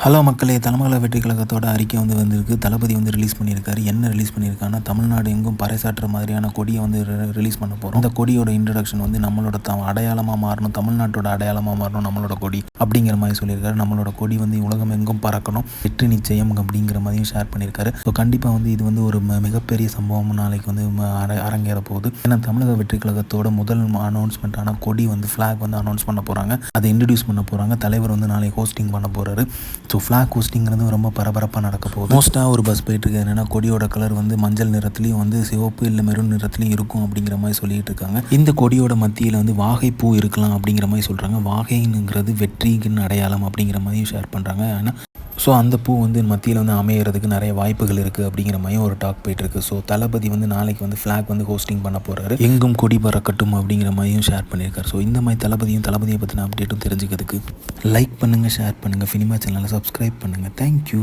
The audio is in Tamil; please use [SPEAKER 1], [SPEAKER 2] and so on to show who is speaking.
[SPEAKER 1] ஹலோ மக்களே தலைமகள வெற்றி கழகத்தோட அறிக்கை வந்து வந்திருக்கு. தளபதி வந்து ரிலீஸ் பண்ணியிருக்காரு. என்ன ரிலீஸ் பண்ணியிருக்காருன்னா தமிழ்நாடு எங்கும் பறைசாற்றுற மாதிரியான கொடியை வந்து ரிலீஸ் பண்ண போகிறோம் அந்த கொடியோட இன்ட்ரடக்ஷன் வந்து நம்மளோட த அடையாளமாக மாறணும் தமிழ்நாட்டோட அடையாளமாக மாறணும் நம்மளோட கொடி. அப்படிங்கிற மாதிரி சொல்லியிருக்காரு. நம்மளோட கொடி வந்து உலகம் எங்கும் பறக்கணும். வெற்றி நிச்சயம் அப்படிங்கிற மாதிரியும் ஷேர் பண்ணியிருக்காரு. ஸோ கண்டிப்பாக வந்து இது வந்து ஒரு மிகப்பெரிய சம்பவம் நாளைக்கு வந்து அரங்கேற போகுது. ஏன்னா தமிழக வெற்றி கழகத்தோட முதல் அனௌன்ஸ்மெண்ட்டான கொடி வந்து ஃப்ளாக் வந்து அனௌன்ஸ் பண்ண போகிறாங்க அதை இன்ட்ரடியூஸ் பண்ண போகிறாங்க தலைவர் வந்து நாளைக்கு ஹோஸ்டிங் பண்ண போகிறாரு ஸோ ஃப்ளாக் ஹோஸ்டிங்கிறது ரொம்ப பரபரப்பாக நடக்க போகுது. மோஸ்ட்டாக ஒரு பஸ் போயிட்டு இருக்கு. என்னன்னா கொடியோட கலர் வந்து மஞ்சள் நிறத்துலையும் வந்து சிவப்பு இல்லை மெரூன் நிறத்துலையும் இருக்கும் அப்படிங்கிற மாதிரி சொல்லிட்டு இருக்காங்க. இந்த கொடியோட மத்தியில் வந்து வாகை பூ இருக்கலாம் அப்படிங்கிற மாதிரி சொல்கிறாங்க வாகைங்கிறது வெற்றி வெற்றியின் அடையாளம் அப்படிங்கிற மாதிரியும் ஷேர் பண்ணுறாங்க ஏன்னா ஸோ அந்த பூ வந்து மத்தியில் வந்து அமையிறதுக்கு நிறைய வாய்ப்புகள் இருக்குது அப்படிங்கிற மாதிரியும் ஒரு டாக் போயிட்டுருக்கு ஸோ தளபதி வந்து நாளைக்கு வந்து ஃப்ளாக் வந்து ஹோஸ்டிங் பண்ண போகிறாரு எங்கும் கொடி பறக்கட்டும் அப்படிங்கிற மாதிரியும் ஷேர் பண்ணியிருக்காரு. ஸோ இந்த மாதிரி தளபதியும் தளபதியை பற்றின அப்டேட்டும் தெரிஞ்சுக்கிறதுக்கு லைக் பண்ணுங்கள் ஷேர் பண்ணுங்கள் சினிமா சேனலை சப்ஸ்கிரைப் பண்ணுங்கள் தேங்க்யூ